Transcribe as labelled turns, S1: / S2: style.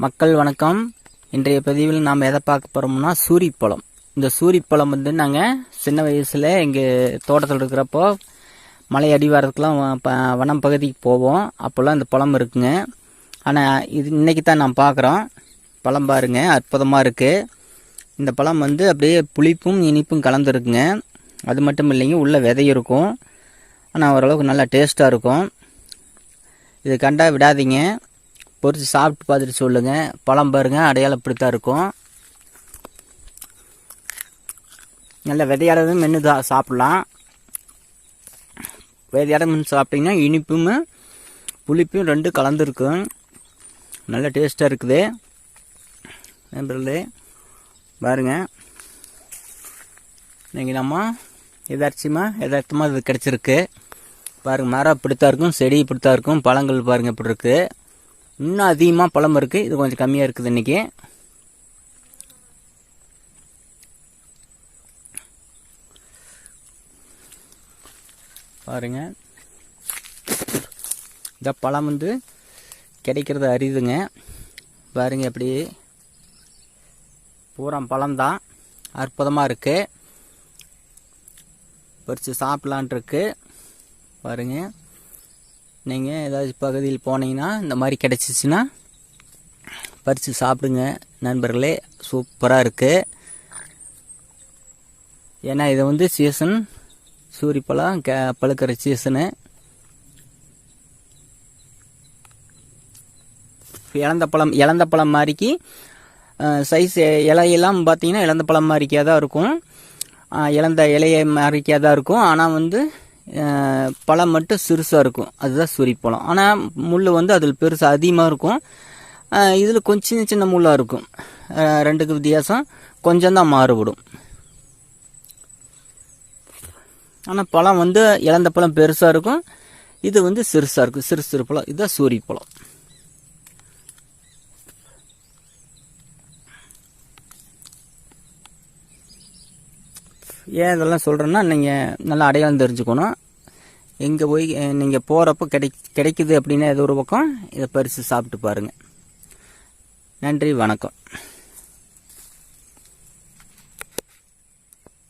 S1: மக்கள் வணக்கம். இன்றைய பதிவில் நாம் எதை பார்க்க போகிறோம்னா சூரிப்பழம். இந்த சூரிப்பழம் வந்து நாங்கள் சின்ன வயசில் எங்கள் தோட்டத்தில் இருக்கிறப்போ மலை அடிவாரத்துக்குலாம் வ- ப- வனம் பகுதிக்கு போவோம். அப்போல்லாம் இந்த பழம் இருக்குங்க. ஆனால் இது இன்றைக்கி தான் நான் பார்க்குறோம். பழம் பாருங்க அற்புதமாக இருக்குது இந்த பழம் வந்து அப்படியே புளிப்பும் இனிப்பும் கலந்துருக்குங்க. அது மட்டும் இல்லைங்க உள்ளே விதை இருக்கும். ஆனால் ஓரளவுக்கு நல்லா டேஸ்ட்டாக இருக்கும். இது கண்டா விடாதீங்க. பொறிச்சு சாப்பிட்டு பார்த்துட்டு சொல்லுங்கள் பழம் பாருங்க அடையாளம் இப்படித்தான் இருக்கும். நல்ல விதையாடவே மென்று தான் சாப்பிட்லாம். விதையாட மென்று சாப்பிட்டீங்கன்னா இனிப்பும் புளிப்பும் ரெண்டும் கலந்துருக்கும் நல்ல டேஸ்ட்டாக இருக்குது. நண்பர்களே பாருங்க. இன்னைக்கு நம்ம எதார்ச்சியமாக எதார்த்தமாக இது கிடச்சிருக்கு. பாருங்கள் மரம் இப்படித்தான் இருக்கும் செடி இப்படித்தான் இருக்கும் பழங்கள் பாருங்கள் இப்படி இருக்குது இன்னும் அதிகமாக பழம் இருக்குது இது கொஞ்சம் கம்மியாக இருக்குது இன்றைக்கி பாருங்க. இந்த பழம் வந்து கிடைக்கிறது அரிதுங்க. பாருங்க எப்படி. பூரா பழம்தான். அற்புதமாக இருக்கு. பறித்து சாப்பிட்லான் இருக்கு. பாருங்க. நீங்கள் ஏதாவது பகுதியில் போனீங்கன்னா இந்த மாதிரி கிடச்சிச்சின்னா பறித்து சாப்பிடுங்க. நண்பர்களே சூப்பராக இருக்குது ஏன்னா இது வந்து சீசன் சூரியப்பழம் க பழுக்கிற சீசனு இழந்த பழம் இழந்த பழம் மாதிரிக்கு சைஸ் இலையெல்லாம் பார்த்தீங்கன்னா இழந்த பழம் மாதிரிக்கே தான் இருக்கும் இழந்த இலையை மாதிரிக்கே தான் இருக்கும். ஆனால் வந்து பழம் மட்டும் சிறுசாக இருக்கும். அதுதான் சுரிப்பழம். ஆனால் முள் வந்து அதில் பெருசாக அதிகமாக இருக்கும். இதில் கொஞ்சம் சின்ன சின்ன முள்ளாக இருக்கும். ரெண்டுக்கு வித்தியாசம் கொஞ்சம்தான் மாறுபடும். ஆனால் பழம் வந்து இழந்த பழம் பெருசாக இருக்கும். இது வந்து சிறுசாக இருக்கும். சிறு சிறு பழம். இதுதான் சூரிப்பழம். ஏன் இதெல்லாம் சொல்கிறேன்னா நீங்கள் நல்லா அடையாளம் தெரிஞ்சுக்கணும். எங்கே போய் நீங்கள் போகிறப்போ கிடை கிடைக்குது அப்படின்னா ஏதோ ஒரு பக்கம் இதை பறித்து சாப்பிட்டு பாருங்கள் நன்றி வணக்கம்.